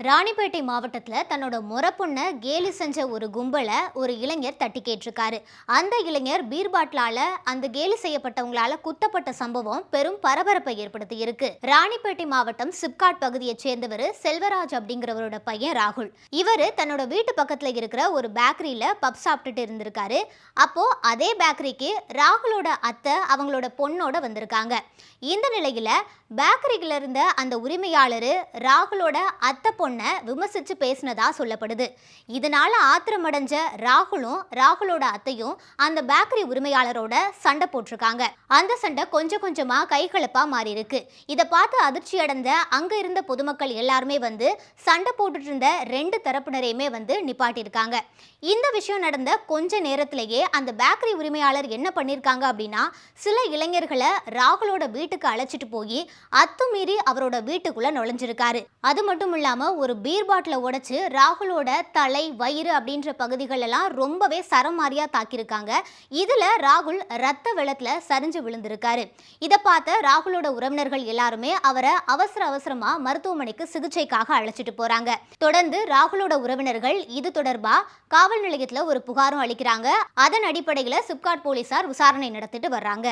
ராணிப்பேட்டை மாவட்டத்தில் தன்னோட முறப்புண்ணை கேலி செஞ்ச ஒரு கும்பலை ஒரு இளைஞர் தட்டி கேட்டிருக்காரு. அந்த இளைஞர் பீர் பாட்டிலால அந்த கேலி செய்யப்பட்டவங்களால குத்தப்பட்ட சம்பவம் பெரும் பரபரப்பை ஏற்படுத்தி இருக்கு. ராணிப்பேட்டை மாவட்டம் சிப்காட் பகுதியைச் சேர்ந்தவர் செல்வராஜ் அப்படிங்கிறவரோட பையன் ராகுல். இவர் தன்னோட வீட்டு பக்கத்தில் இருக்கிற ஒரு பேக்கரியில பப் சாப்பிட்டுட்டு இருந்திருக்காரு. அப்போ அதே பேக்கரிக்கு ராகுலோட அத்தை அவங்களோட பொண்ணோட வந்திருக்காங்க. இந்த நிலையில பேக்கரியில இருந்த அந்த உரிமையாளர் ராகுலோட அத்தை பொண்ணை விமர்சிச்சு பேசினதா சொல்லப்படுது. இதனால் ஆத்திரமடைஞ்ச ராகுலும் ராகுலோட அத்தையும் அந்த பேக்கரி உரிமையாளரோட சண்டை போட்டிருக்காங்க. அந்த சண்டை கொஞ்சம் கொஞ்சமாக கைகலப்பாக மாறி இருக்கு இதை பார்த்து அதிர்ச்சி அடைந்த அங்கே இருந்த பொதுமக்கள் எல்லாருமே வந்து சண்டை போட்டுட்டு இருந்த ரெண்டு தரப்பினரையுமே வந்து நிப்பாட்டியிருக்காங்க. இந்த விஷயம் நடந்த கொஞ்ச நேரத்திலேயே அந்த பேக்கரி உரிமையாளர் என்ன பண்ணியிருக்காங்க அப்படின்னா சில இளைஞர்களை ராகுலோட வீட்டுக்கு அழைச்சிட்டு போய் அத்துமீறி அவரோட வீட்டுக்குள்ளே நுழைஞ்சிருக்காரு. அது மட்டும் இல்லாமல் ஒரு பீர் பாட்டில உடைச்சு ராகுலோட தலை வயிறு அப்படின்ற பகுதிகள் எல்லாம் ரொம்பவே சரமாரியாக தாக்கியிருக்காங்க. இதில் ராகுல் ரத்த வெள்ளத்தில் சரிஞ்சு விழுந்திருக்காரு. இதை பார்த்த ராகுலோட உறவினர்கள் எல்லாருமே அவரை அவசர அவசரமாக மருத்துவமனைக்கு சிகிச்சைக்காக அழைச்சிட்டு போகிறாங்க தொடர்ந்து ராகுலோட உறவினர்கள் இது தொடர்பாக காவல் நிலையத்தில் ஒரு புகாரும் அளிக்கிறாங்க. அதன் அடிப்படையில் சிப்காட் போலீசார் விசாரணை நடத்திட்டு வர்றாங்க.